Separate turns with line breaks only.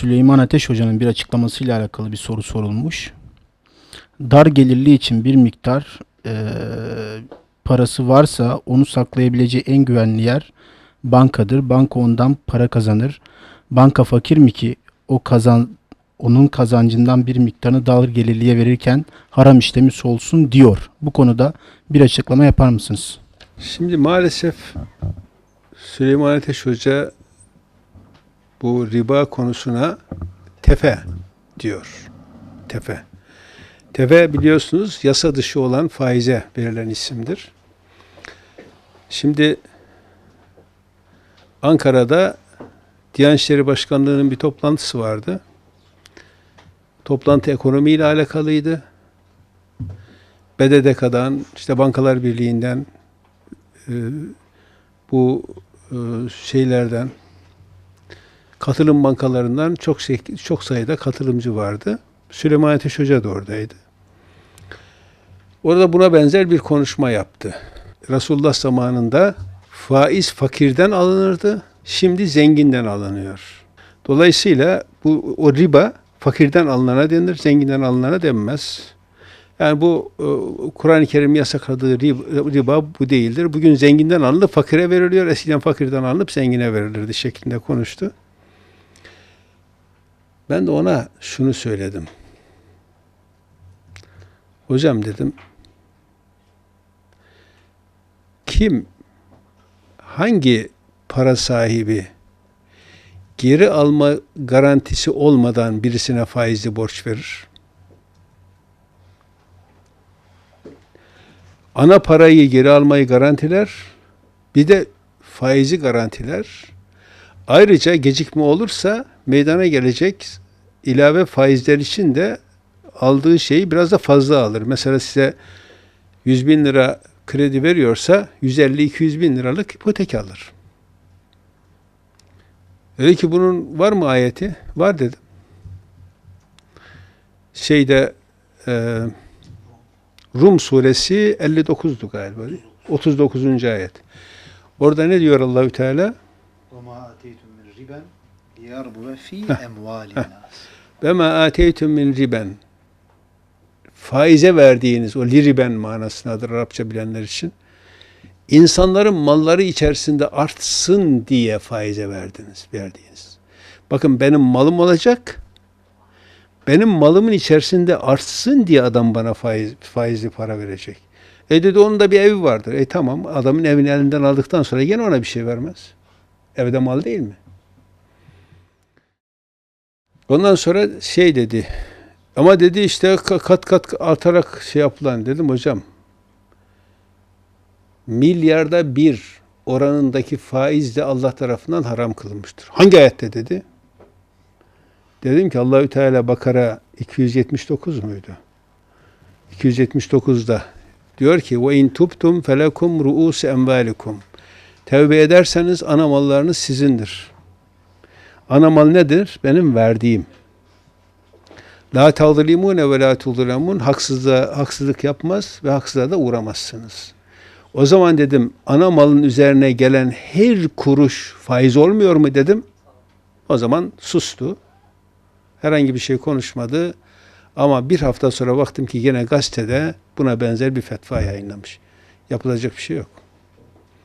Süleyman Ateş Hoca'nın bir açıklamasıyla alakalı bir soru sorulmuş. Dar gelirli için bir miktar eee, parası varsa onu saklayabileceği en güvenli yer bankadır. Banka ondan para kazanır. Banka fakir mi ki o kazan onun kazancından bir miktarını dar gelirliye verirken haram işlemi olsun diyor. Bu konuda bir açıklama yapar mısınız?
Şimdi maalesef Süleyman Ateş Hoca bu riba konusuna tefe diyor. Tefe. Tefe biliyorsunuz yasa dışı olan faize verilen isimdir. Şimdi Ankara'da Diyanet İşleri Başkanlığı'nın bir toplantısı vardı. Toplantı ekonomiyle alakalıydı. BDDK'dan, işte Bankalar Birliği'nden, e, bu e, şeylerden katılım bankalarından çok şey, çok sayıda katılımcı vardı. Süleyman Ateş Hoca da oradaydı. Orada buna benzer bir konuşma yaptı. Resulullah zamanında faiz fakirden alınırdı. Şimdi zenginden alınıyor. Dolayısıyla bu o riba fakirden alınana denir, zenginden alınana denmez. Yani bu e, Kur'an-ı Kerim yasakladığı rib- riba bu değildir. Bugün zenginden alınıp fakire veriliyor. Eskiden fakirden alınıp zengine verilirdi şeklinde konuştu. Ben de ona şunu söyledim. Hocam dedim, kim, hangi para sahibi geri alma garantisi olmadan birisine faizli borç verir? ana parayı geri almayı garantiler, bir de faizi garantiler. Ayrıca gecikme olursa meydana gelecek ilave faizler için de aldığı şeyi biraz da fazla alır. Mesela size 100 bin lira kredi veriyorsa 150-200 bin liralık ipotek alır. Öyle ki bunun var mı ayeti? Var dedim. Şeyde e, Rum suresi 59'du galiba. değil mi? 39. ayet. Orada ne diyor Allahü Teala?
وما yarbuve fi emvalin
Ve ma ateytum min riben. Faize verdiğiniz o liriben manasındadır Arapça bilenler için. İnsanların malları içerisinde artsın diye faize verdiniz, verdiğiniz. Bakın benim malım olacak. Benim malımın içerisinde artsın diye adam bana faiz, faizli para verecek. E dedi onun da bir evi vardır. E tamam adamın evini elinden aldıktan sonra gene ona bir şey vermez. Evde mal değil mi? Ondan sonra şey dedi. Ama dedi işte ka- kat kat artarak şey yapılan dedim hocam. Milyarda bir oranındaki faiz de Allah tarafından haram kılınmıştır. Hangi ayette dedi? Dedim ki Allahü Teala Bakara 279 muydu? 279'da diyor ki ve in tubtum felekum ruus emvalikum. Tevbe ederseniz ana mallarınız sizindir. Ana mal nedir? Benim verdiğim. La tazlimune ve la tuzlemun haksızlığa haksızlık yapmaz ve haksızlığa da uğramazsınız. O zaman dedim ana malın üzerine gelen her kuruş faiz olmuyor mu dedim. O zaman sustu. Herhangi bir şey konuşmadı. Ama bir hafta sonra baktım ki yine gazetede buna benzer bir fetva yayınlamış. Yapılacak bir şey yok.